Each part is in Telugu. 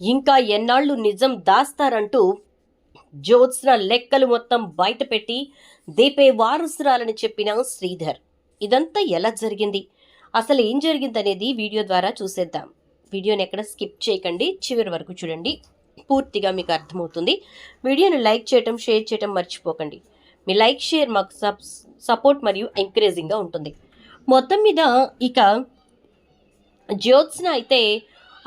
ఇంకా ఎన్నాళ్ళు నిజం దాస్తారంటూ జ్యోత్స్న లెక్కలు మొత్తం బయటపెట్టి దీపే వారసురాలని చెప్పిన శ్రీధర్. ఇదంతా ఎలా జరిగింది? అసలు ఏం జరిగిందనేది వీడియో ద్వారా చూసేద్దాం. వీడియోని ఎక్కడ స్కిప్ చేయకండి. చివరి వరకు చూడండి. పూర్తిగా మీకు అర్థమవుతుంది. వీడియోని లైక్ చేయటం షేర్ చేయటం మర్చిపోకండి. మీ లైక్ షేర్ మాకు సబ్ సపోర్ట్ మరియు ఎంకరేజింగ్గా ఉంటుంది. మొత్తం మీద ఇక జ్యోత్స్న అయితే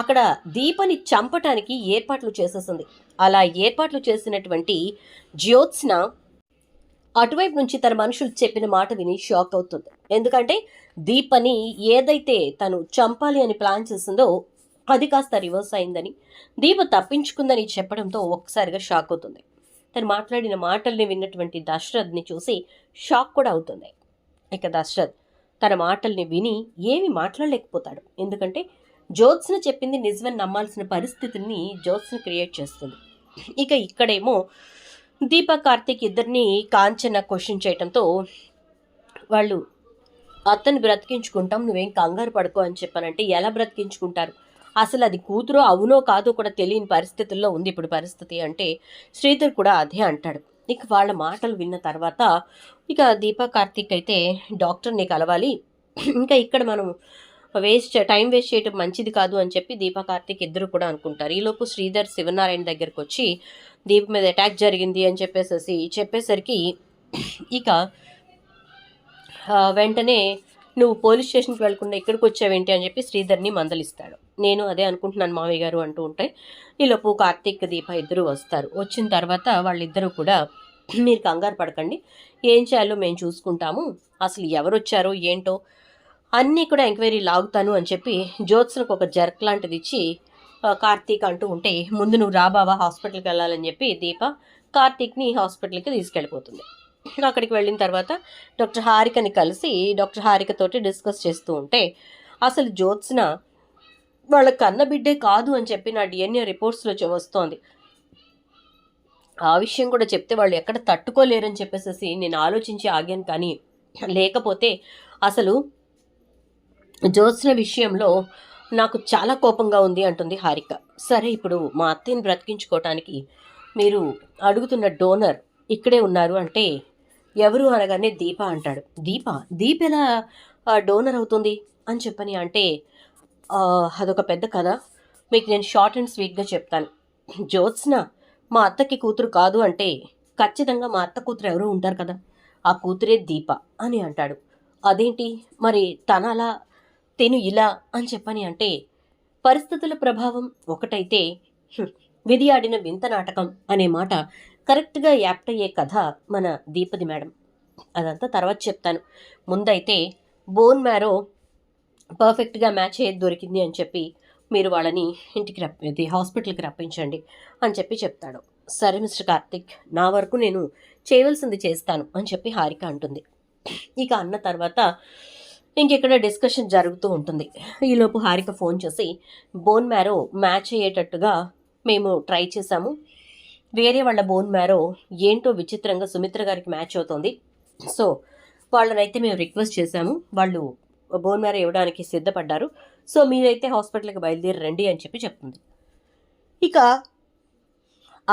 అక్కడ దీపని చంపటానికి ఏర్పాట్లు చేసేసింది. అలా ఏర్పాట్లు చేసినటువంటి జ్యోత్స్న అటువైపు నుంచి తన మనుషులు చెప్పిన మాట విని షాక్ అవుతుంది. ఎందుకంటే దీపని ఏదైతే తను చంపాలి అని ప్లాన్ చేసిందో అది కాస్త రివర్స్ అయిందని దీప తప్పించుకుందని చెప్పడంతో ఒక్కసారిగా షాక్ అవుతుంది. తను మాట్లాడిన మాటల్ని విన్నటువంటి దశరథ్ని చూసి షాక్ కూడా అవుతుంది. ఇక దశరథ్ తన మాటల్ని విని ఏమి మాట్లాడలేకపోతాడు. ఎందుకంటే జ్యోత్స్న చెప్పింది నిజమని నమ్మాల్సిన పరిస్థితిని జ్యోత్స్న క్రియేట్ చేస్తుంది. ఇక ఇక్కడేమో దీప కార్తిక్ ఇద్దరిని కాంచన క్వశ్చన్ చేయడంతో వాళ్ళు అతను బ్రతికించుకుంటాం నువ్వేం కంగారు పడుకో అని చెప్పానంటే ఎలా బ్రతికించుకుంటారు? అసలు అది కూతురో అవునో కాదో కూడా తెలియని పరిస్థితుల్లో ఉంది ఇప్పుడు పరిస్థితి అంటే శ్రీధర్ కూడా అదే అంటాడు. ఇక వాళ్ళ మాటలు విన్న తర్వాత ఇక దీప కార్తిక్ అయితే డాక్టర్ని కలవాలి. ఇంకా ఇక్కడ మనం వేస్ట్ టైం వేస్ట్ చేయడం మంచిది కాదు అని చెప్పి దీపా కార్తీక్ ఇద్దరు కూడా అనుకుంటారు. ఈలోపు శ్రీధర్ శివనారాయణ దగ్గరకు వచ్చి దీప మీద అటాక్ జరిగింది అని చెప్పేసేసి చెప్పేసరికి ఇక వెంటనే నువ్వు పోలీస్ స్టేషన్కి వెళ్ళకుండా ఇక్కడికి వచ్చావేంటి అని చెప్పి శ్రీధర్ని మందలిస్తాడు. నేను అదే అనుకుంటున్నాను మావయ్య గారు అంటూ ఉంటే ఈలోపు కార్తీక్ దీప ఇద్దరు వస్తారు. వచ్చిన తర్వాత వాళ్ళిద్దరూ కూడా మీరు కంగారు పడకండి. ఏం చేయాలో మేము చూసుకుంటాము. అసలు ఎవరు వచ్చారో ఏంటో అన్నీ కూడా ఎంక్వైరీ లాగుతాను అని చెప్పి జ్యోత్స్నకు ఒక జర్క్ లాంటిది ఇచ్చి కార్తీక్ అంటూ ఉంటే ముందు నువ్వు రాబావా హాస్పిటల్కి వెళ్ళాలని చెప్పి దీప కార్తీక్ని హాస్పిటల్కి తీసుకెళ్ళిపోతుంది. అక్కడికి వెళ్ళిన తర్వాత డాక్టర్ హారికని కలిసి డాక్టర్ హారికతోటి డిస్కస్ చేస్తూ ఉంటే అసలు జ్యోత్స్న వాళ్ళ కన్న బిడ్డే కాదు అని చెప్పి నా డిఎన్ఏ రిపోర్ట్స్లో వస్తోంది. ఆ విషయం కూడా చెప్తే వాళ్ళు ఎక్కడ తట్టుకోలేరని చెప్పేసి నేను ఆలోచించి ఆగాను కానీ లేకపోతే అసలు జ్యోత్స్న విషయంలో నాకు చాలా కోపంగా ఉంది అంటుంది హారిక. సరే ఇప్పుడు మా అత్తని బ్రతికించుకోవటానికి మీరు అడుగుతున్న డోనర్ ఇక్కడే ఉన్నారు అంటే ఎవరు అనగానే దీప అంటాడు. దీప? దీప ఎలా డోనర్ అవుతుంది అని చెప్పని అంటే అదొక పెద్ద కథ. మీకు నేను షార్ట్ అండ్ స్వీట్గా చెప్తాను. జ్యోత్స్న మా అత్తకి కూతురు కాదు అంటే ఖచ్చితంగా మా అత్త కూతురు ఎవరు ఉంటారు కదా. ఆ కూతురే దీప అని అంటాడు. అదేంటి? మరి తన అలా తిను ఇలా అని చెప్పని అంటే పరిస్థితుల ప్రభావం ఒకటైతే హ్మ్, విధి ఆడిన వింత నాటకం అనే మాట కరెక్ట్గా యాప్ట్ అయ్యే కథ మన దీపది మేడం. అదంతా తర్వాత చెప్తాను. ముందైతే బోన్ మ్యారో పర్ఫెక్ట్గా మ్యాచ్ అయ్యేది దొరికింది అని చెప్పి మీరు వాళ్ళని ఇంటికి రప్పి ఇది హాస్పిటల్కి రప్పించండి అని చెప్పి చెప్తాడు. సరే మిస్టర్ కార్తిక్ నా వరకు నేను చేయవలసింది చేస్తాను అని చెప్పి హారిక అంటుంది. ఇక అన్న తర్వాత ఇంకెక్కడ డిస్కషన్ జరుగుతూ ఉంటుంది. ఈలోపు హారిక ఫోన్ చేసి బోన్ మ్యారో మ్యాచ్ అయ్యేటట్టుగా మేము ట్రై చేశాము. వేరే వాళ్ళ బోన్ మ్యారో ఏంటో విచిత్రంగా సుమిత్ర గారికి మ్యాచ్ అవుతుంది. సో వాళ్ళనైతే మేము రిక్వెస్ట్ చేశాము. వాళ్ళు బోన్ మ్యారో ఇవ్వడానికి సిద్ధపడ్డారు. సో మీరైతే హాస్పిటల్కి బయలుదేరి రండి అని చెప్పి చెప్తుంది. ఇక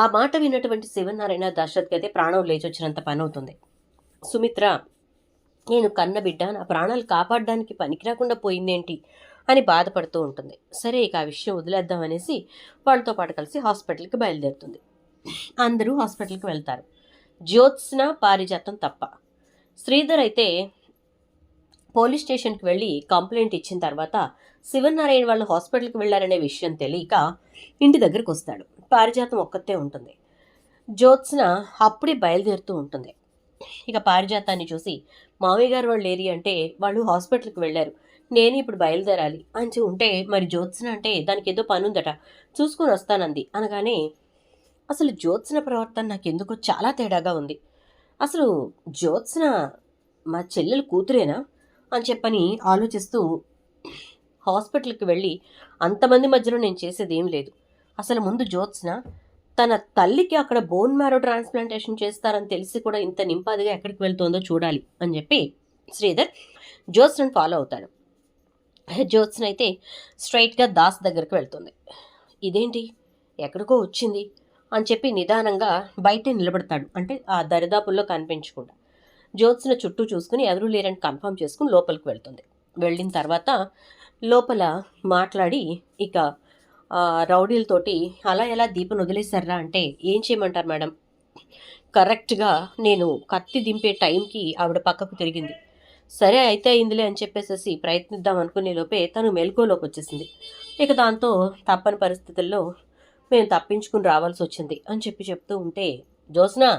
ఆ మాట విన్నటువంటి శివనారాయణ దశరథ్కి అయితే ప్రాణం లేచొచ్చినంత పని అవుతుంది సుమిత్ర నేను కన్న బిడ్డ నా ప్రాణాలు కాపాడడానికి పనికిరాకుండా పోయిందేంటి? అని బాధపడుతూ ఉంటుంది. సరే ఇక ఆ విషయం వదిలేద్దాం అనేసి వాళ్ళతో పాటు కలిసి హాస్పిటల్కి బయలుదేరుతుంది. అందరూ హాస్పిటల్కి వెళ్తారు. జ్యోత్స్న పారిజాతం తప్ప. శ్రీధర్ అయితే పోలీస్ స్టేషన్కి వెళ్ళి కంప్లైంట్ ఇచ్చిన తర్వాత శివనారాయణ వాళ్ళు హాస్పిటల్కి వెళ్ళారనే విషయం తెలియక ఇంటి దగ్గరికి వస్తాడు పారిజాతం ఒక్కతే ఉంటుంది. జ్యోత్స్న అప్పుడే బయలుదేరుతూ ఉంటుంది. ఇక పారిజాతాన్ని చూసి మామయ్య గారు వాళ్ళు లేరి అంటే వాళ్ళు హాస్పిటల్కి వెళ్ళారు. నేను ఇప్పుడు బయలుదేరాలి. అని ఉంటే మరి జ్యోత్స్న అంటే దానికి ఏదో పని ఉందట చూసుకొని వస్తానంది. అనగానే అసలు జ్యోత్స్న ప్రవర్తన నాకు ఎందుకో చాలా తేడాగా ఉంది. అసలు జ్యోత్స్న మా చెల్లెలు కూతురేనా? అని చెప్పని ఆలోచిస్తూ హాస్పిటల్కి వెళ్ళి అంతమంది మధ్యలో నేను చేసేది ఏం లేదు. అసలు ముందు జ్యోత్స్న తన తల్లికి అక్కడ బోన్ మ్యారో ట్రాన్స్ప్లాంటేషన్ చేస్తారని తెలిసి కూడా ఇంత నింపాదిగా ఎక్కడికి వెళ్తుందో చూడాలి అని చెప్పి శ్రీధర్ జ్యోత్స్నను ఫాలో అవుతాడు. జ్యోత్స్న అయితే స్ట్రైట్గా దాస్ దగ్గరికి వెళ్తుంది. ఇదేంటి? ఎక్కడికో వచ్చింది అని చెప్పి నిదానంగా బయటే నిలబడతాడు. అంటే ఆ దరిదాపుల్లో కనిపించకుండా. జ్యోత్స్న చుట్టూ చూసుకుని ఎవరూ లేరని కన్ఫర్మ్ చేసుకుని లోపలికి వెళ్తుంది. వెళ్ళిన తర్వాత లోపల మాట్లాడి ఇక రౌడీలతోటి అలా ఎలా దీపం వదిలేశారా అంటే ఏం చేయమంటారు మేడం? కరెక్ట్గా నేను కత్తి దింపే టైంకి ఆవిడ పక్కకు తిరిగింది. సరే అయితే అయిందిలే అని చెప్పేసేసి ప్రయత్నిద్దాం అనుకునే లోపే తను మెలకువలోకి వచ్చేసింది. ఇక దాంతో తప్పని పరిస్థితుల్లో మేము తప్పించుకుని రావాల్సి వచ్చింది అని చెప్పి చెప్తూ ఉంటే జోస్నా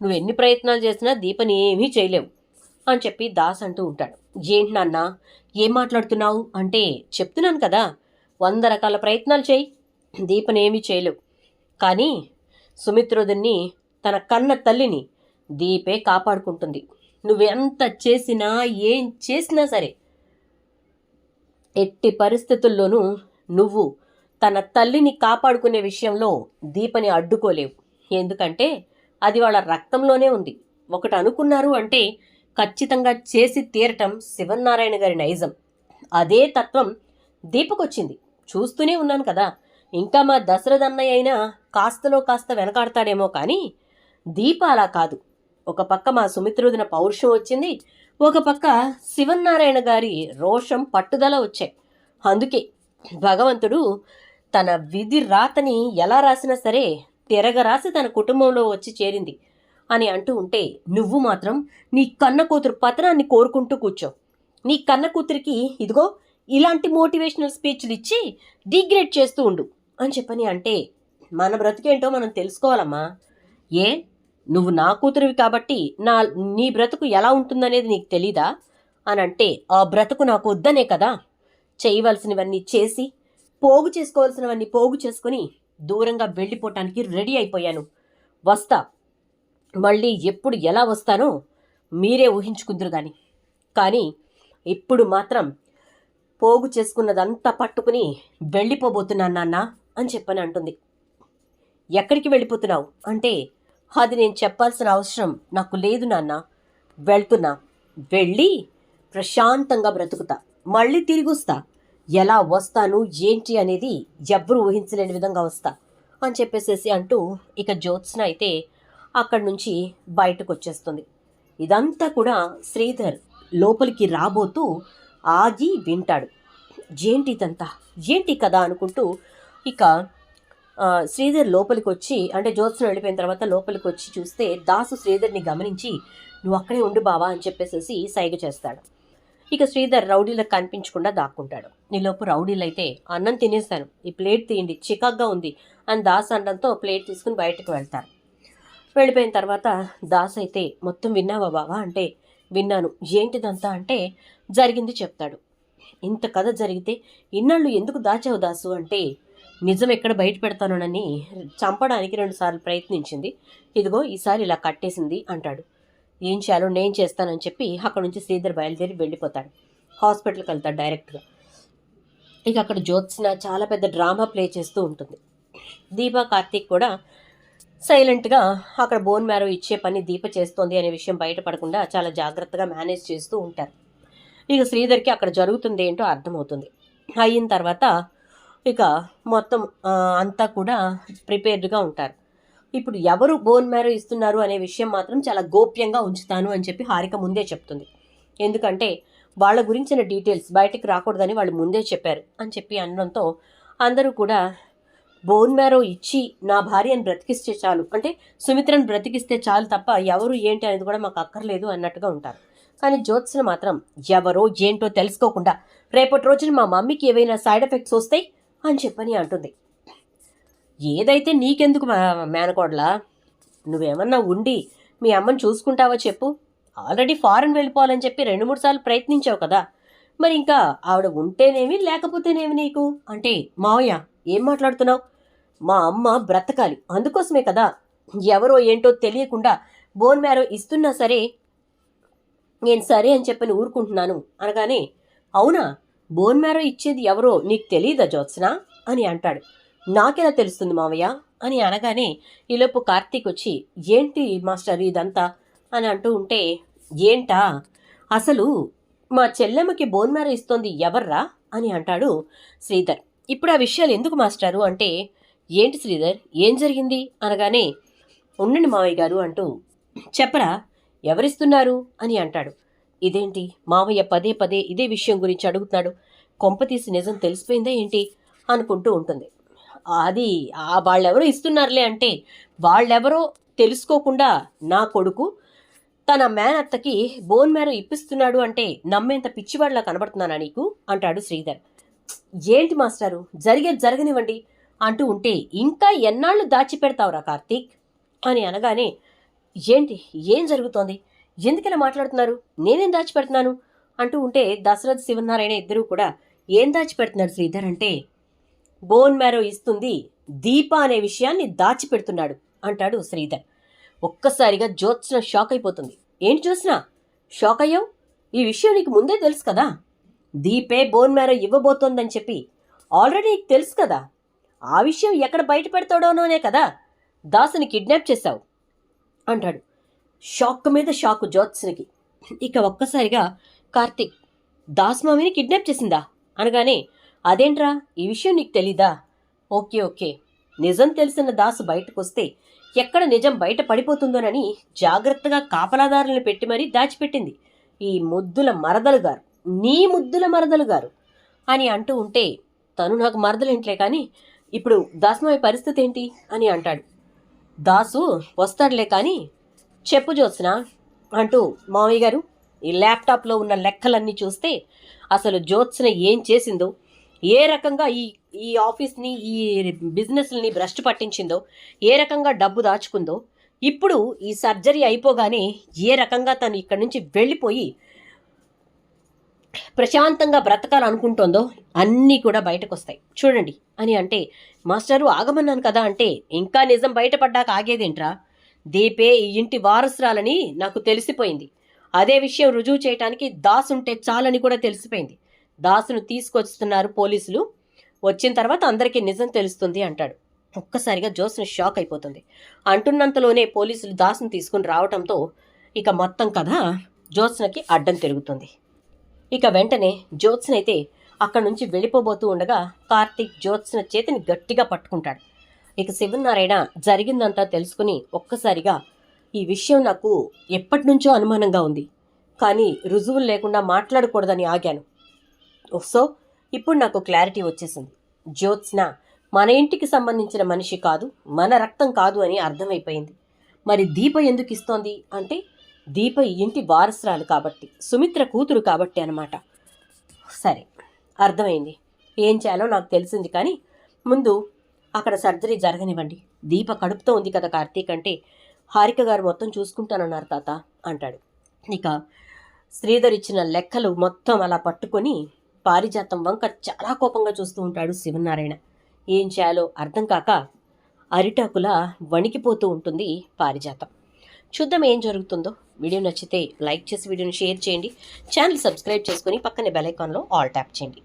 నువ్వు ఎన్ని ప్రయత్నాలు చేసినా దీపని ఏమీ చేయలేవు అని చెప్పి దాస్ అంటూ ఉంటాడు. ఏంటి నాన్న ఏం మాట్లాడుతున్నావు? అంటే చెప్తున్నాను కదా వంద రకాల ప్రయత్నాలు చేయి. దీపని ఏమీ చేయలేవు. కానీ సుమిత్రుడిని తన కన్న తల్లిని దీపే కాపాడుకుంటుంది. నువ్వెంత చేసినా ఏం చేసినా సరే ఎట్టి పరిస్థితుల్లోనూ నువ్వు తన తల్లిని కాపాడుకునే విషయంలో దీపని అడ్డుకోలేవు. ఎందుకంటే అది వాళ్ళ రక్తంలోనే ఉంది. ఒకటి అనుకున్నారు అంటే ఖచ్చితంగా చేసి తీరటం శివనారాయణ గారి నైజం. అదే తత్వం దీపకొచ్చింది. చూస్తూనే ఉన్నాను కదా. ఇంకా మా దశరథ అన్నయ్య అయినా కాస్తలో కాస్త వెనకాడతాడేమో కానీ దీప అలా కాదు. ఒక పక్క మా సుమిత్రుదిన పౌరుషం వచ్చింది ఒక పక్క శివనారాయణ గారి రోషం పట్టుదల వచ్చాయి. అందుకే భగవంతుడు తన విధి రాతని ఎలా రాసినా సరే తిరగరాసి తన కుటుంబంలో వచ్చి చేరింది అని అంటూ ఉంటే నువ్వు మాత్రం నీ కన్న కూతురు పతనాన్ని కోరుకుంటూ కూర్చో. నీ కన్న కూతురికి ఇదిగో ఇలాంటి మోటివేషనల్ స్పీచ్లు ఇచ్చి డిగ్రేడ్ చేస్తూ ఉండు. అని చెప్పని అంటే మన బ్రతుకేంటో మనం తెలుసుకోవాలమ్మా. ఏ? నువ్వు నా కూతురివి కాబట్టి నా నీ బ్రతుకు ఎలా ఉంటుందనేది నీకు తెలీదా? అని అంటే ఆ బ్రతుకు నాకు వద్దనే కదా. చేయవలసినవన్నీ చేసి పోగు చేసుకోవాల్సినవన్నీ పోగు చేసుకుని దూరంగా వెళ్ళిపోవటానికి రెడీ అయిపోయాను. వస్తా. మళ్ళీ ఎప్పుడు ఎలా వస్తానో మీరే ఊహించుకుందరు కానీ కానీ ఇప్పుడు మాత్రం పోగు చేసుకున్నదంతా పట్టుకుని వెళ్ళిపోబోతున్నాను నాన్న అని చెప్పని అంటుంది. ఎక్కడికి వెళ్ళిపోతున్నావు? అంటే అది నేను చెప్పాల్సిన అవసరం నాకు లేదు నాన్న. వెళ్తున్నా. వెళ్ళి ప్రశాంతంగా బ్రతుకుతా. మళ్ళీ తిరిగి వస్తా. ఎలా వస్తాను ఏంటి అనేది ఎవ్వరూ ఊహించలేని విధంగా వస్తా అని చెప్పేసేసి అంటూ ఇక జ్యోత్స్న అయితే అక్కడి నుంచి బయటకు వచ్చేస్తుంది ఇదంతా కూడా శ్రీధర్ లోపలికి రాబోతూ ఆగి వింటాడు. ఏంటిదంతా? ఏంటి కదా అనుకుంటూ ఇక శ్రీధర్ లోపలికి వచ్చి అంటే జ్యోత్స్న వెళ్ళిపోయిన తర్వాత లోపలికి వచ్చి చూస్తే దాసు శ్రీధర్ని గమనించి నువ్వు అక్కడే ఉండు బావా అని చెప్పేసేసి సైగ చేస్తాడు. ఇక శ్రీధర్ రౌడీలకు కనిపించకుండా దాక్కుంటాడు. నీలోపు రౌడీలు అయితే అన్నం తినేస్తాను. ఈ ప్లేట్ తీయండి. చికాగ్గా ఉంది అని దాస్ అనడంతో ప్లేట్ తీసుకుని బయటకు వెళ్తారు. వెళ్ళిపోయిన తర్వాత దాస్ అయితే మొత్తం విన్నావా బావా? అంటే విన్నాను. ఏంటిదంతా అంటే జరిగింది చెప్తాడు. ఇంత కథ జరిగితే ఇన్నాళ్ళు ఎందుకు దాచావు దాసు అంటే నిజం ఎక్కడ బయట పెడతానోనని చంపడానికి రెండుసార్లు ప్రయత్నించింది. ఇదిగో ఈసారి ఇలా కట్టేసింది అంటాడు. ఏం చేయాలో నేను చేస్తానని చెప్పి అక్కడ నుంచి శ్రీధర్ బయలుదేరి వెళ్ళిపోతాడు. హాస్పిటల్కి వెళ్తాడు డైరెక్ట్గా. ఇక అక్కడ జ్యోత్స్న చాలా పెద్ద డ్రామా ప్లే చేస్తూ ఉంటుంది. దీపా కార్తీక్ కూడా సైలెంట్గా అక్కడ బోన్ మ్యారో ఇచ్చే పని దీప చేస్తోంది అనే విషయం బయటపడకుండా చాలా జాగ్రత్తగా మేనేజ్ చేస్తూ ఉంటారు. ఇక శ్రీధర్కి అక్కడ జరుగుతుంది ఏంటో అర్థమవుతుంది. అయిన తర్వాత ఇక మొత్తం అంతా కూడా ప్రిపేర్డ్గా ఉంటారు. ఇప్పుడు ఎవరు బోన్ మ్యారో ఇస్తున్నారు అనే విషయం మాత్రం చాలా గోప్యంగా ఉంచుతాను అని చెప్పి హారిక ముందే చెప్తుంది. ఎందుకంటే వాళ్ళ గురించిన డీటెయిల్స్ బయటకు రాకూడదని వాళ్ళు ముందే చెప్పారు అని చెప్పి అనడంతో అందరూ కూడా బోన్ మ్యారో ఇచ్చి నా భార్యను బ్రతికిస్తే చాలు. అంటే సుమిత్రను బ్రతికిస్తే చాలు తప్ప ఎవరు ఏంటి అనేది కూడా మాకు అక్కర్లేదు అన్నట్టుగా ఉంటారు. కానీ జ్యోత్స్న మాత్రం ఎవరో ఏంటో తెలుసుకోకుండా రేపటి రోజున మా మమ్మీకి ఏవైనా సైడ్ ఎఫెక్ట్స్ వస్తాయి అని చెప్పని అంటుంది. ఏదైతే నీకెందుకు మేనకోడలా? నువ్వేమన్నా ఉండి మీ అమ్మని చూసుకుంటావో చెప్పు. ఆల్రెడీ ఫారెన్ వెళ్ళిపోవాలని చెప్పి రెండు మూడు సార్లు ప్రయత్నించావు కదా. మరి ఇంకా ఆవిడ ఉంటేనేమి లేకపోతేనేమి నీకు? అంటే మావయ్య ఏం మాట్లాడుతున్నావు? మా అమ్మ బ్రతకాలి. అందుకోసమే కదా ఎవరో ఏంటో తెలియకుండా బోన్ మ్యారో ఇస్తున్నా సరే నేను సరే అని చెప్పని ఊరుకుంటున్నాను అనగానే అవునా? బోన్ మ్యారో ఇచ్చేది ఎవరో నీకు తెలియదా జ్యోత్స్న? అని అంటాడు. నాకెలా తెలుస్తుంది మావయ్య? అని అనగానే ఈలోపు కార్తీక్ వచ్చి ఏంటి మాస్టర్ ఇదంతా? అని అంటూ ఉంటే ఏంటా? అసలు మా చెల్లెమ్మకి బోన్ మ్యారో ఇస్తోంది ఎవర్రా? అని అంటాడు శ్రీధర్. ఇప్పుడు ఆ విషయాలు ఎందుకు మాస్టారు? అంటే ఏంటి శ్రీధర్? ఏం జరిగింది? అనగానే ఉండండి మావయ్య గారు అంటూ చెప్పరా ఎవరిస్తున్నారు? అని అంటాడు. ఇదేంటి? మావయ్య పదే పదే ఇదే విషయం గురించి అడుగుతున్నాడు. కొంపతీసి నిజం తెలిసిపోయిందా ఏంటి? అనుకుంటూ ఉంటుంది. అది ఆ వాళ్ళెవరో ఇస్తున్నారులే అంటే వాళ్ళెవరో తెలుసుకోకుండా నా కొడుకు తన మేనత్తకి బోన్ మేర ఇప్పిస్తున్నాడు అంటే నమ్మేంత పిచ్చివాడిలా కనబడుతున్నానా నీకు? అంటాడు శ్రీధర్. ఏంటి మాస్టారు? జరిగేది జరగనివ్వండి. అంటూ ఉంటే ఇంకా ఎన్నాళ్ళు దాచిపెడతావురా కార్తీక్? అని అనగానే ఏంటి ఏం జరుగుతోంది? ఎందుకలా మాట్లాడుతున్నారు? నేనేం దాచిపెడుతున్నాను? అంటూ ఉంటే దశరథ్ శివనారాయణ ఇద్దరూ కూడా ఏం దాచిపెడుతున్నాడు శ్రీధర్? అంటే బోన్ మ్యారో ఇస్తుంది దీప అనే విషయాన్ని దాచిపెడుతున్నాడు అంటాడు శ్రీధర్. ఒక్కసారిగా జ్యోత్స్న షాక్ అయిపోతుంది. ఏంటి చూసినా షాక్ అయ్యావు? ఈ విషయం నీకు ముందే తెలుసు కదా? దీపే బోన్ మ్యారో ఇవ్వబోతోందని చెప్పి ఆల్రెడీ నీకు తెలుసు కదా? ఆ విషయం ఎక్కడ బయట పెడతాడోనోనే కదా? దాసుని కిడ్నాప్ చేశావు అంటాడు. షాక్ మీద షాక్ జ్యోత్స్నికి. ఇక ఒక్కసారిగా కార్తిక్ దాస్ మామిని కిడ్నాప్ చేసిందా? అనగానే అదేంట్రా? ఈ విషయం నీకు తెలీదా? Okay okay. నిజం తెలిసిన దాసు బయటకు వస్తే ఎక్కడ నిజం బయట పడిపోతుందోనని జాగ్రత్తగా కాపలాదారులను పెట్టి మరీ దాచిపెట్టింది. ఈ ముద్దుల మరదలు గారు నీ ముద్దుల మరదలు గారు అని అంటూ ఉంటే తను నాకు మరదలేంట్లే కానీ ఇప్పుడు దాసమావి పరిస్థితి ఏంటి అని అంటాడు. దాసు వస్తాడులే కానీ చెప్పు జోత్స్న అంటూ మామయ్య గారు ఈ ల్యాప్టాప్లో ఉన్న లెక్కలన్నీ చూస్తే అసలు జ్యోత్స్న ఏం చేసిందో ఏ రకంగా ఈ ఈ ఆఫీస్ని ఈ బిజినెస్ని భ్రష్టు పట్టించిందో ఏ రకంగా డబ్బు దాచుకుందో ఇప్పుడు ఈ సర్జరీ అయిపోగానే ఏ రకంగా తను ఇక్కడి నుంచి వెళ్ళిపోయి ప్రశాంతంగా బ్రతకాలనుకుంటోందో అన్నీ కూడా బయటకు వస్తాయి చూడండి అని అంటే మాస్టరు ఆగమన్నాను కదా అంటే ఇంకా నిజం బయటపడ్డాక ఆగేదేంట్రా? దీపే ఈ ఇంటి వారసురాలని నాకు తెలిసిపోయింది. అదే విషయం రుజువు చేయటానికి దాస్ ఉంటే చాలని కూడా తెలిసిపోయింది. దాసును తీసుకొస్తున్నారు పోలీసులు. వచ్చిన తర్వాత అందరికీ నిజం తెలుస్తుంది అంటాడు. ఒక్కసారిగా జోస్ను షాక్ అయిపోతుంది. అంటున్నంతలోనే పోలీసులు దాసును తీసుకుని రావటంతో ఇక మొత్తం కథ జ్యోత్స్నకి అడ్డం తిరుగుతుంది. ఇక వెంటనే జ్యోత్స్నైతే అక్కడి నుంచి వెళ్ళిపోబోతూ ఉండగా కార్తీక్ జ్యోత్స్న చేతిని గట్టిగా పట్టుకుంటాడు. ఇక శివనారాయణ జరిగిందంతా తెలుసుకుని ఒక్కసారిగా ఈ విషయం నాకు ఎప్పటి నుంచో అనుమానంగా ఉంది కానీ రుజువులు లేకుండా మాట్లాడకూడదని ఆగాను. సో ఇప్పుడు నాకు క్లారిటీ వచ్చేసింది. జ్యోత్స్న మన ఇంటికి సంబంధించిన మనిషి కాదు మన రక్తం కాదు అని అర్థమైపోయింది. మరి దీప ఎందుకు ఇస్తోంది? అంటే దీప ఇంటి వారసురాలు కాబట్టి సుమిత్ర కూతురు కాబట్టి అనమాట సరే అర్థమైంది. ఏం చేయాలో నాకు తెలిసింది కానీ ముందు అక్కడ సర్జరీ జరగనివ్వండి. దీప కడుపుతో ఉంది కదా కార్తీక్ అంటే హారిక గారు మొత్తం చూసుకుంటానన్నారు తాత అంటాడు. ఇక శ్రీధర్ ఇచ్చిన లెక్కలు మొత్తం అలా పట్టుకొని పారిజాతం వంక చాలా కోపంగా చూస్తూ ఉంటాడు శివనారాయణ. ఏం చేయాలో అర్థం కాక అరిటాకులా వణికిపోతూ ఉంటుంది పారిజాతం. చూద్దాం ఏం జరుగుతుందో. వీడియో నచ్చితే లైక్ చేసి వీడియోని షేర్ చేయండి. ఛానల్ సబ్స్క్రైబ్ చేసుకొని పక్కనే బెల్ ఐకాన్లో ఆల్ ట్యాప్ చేయండి.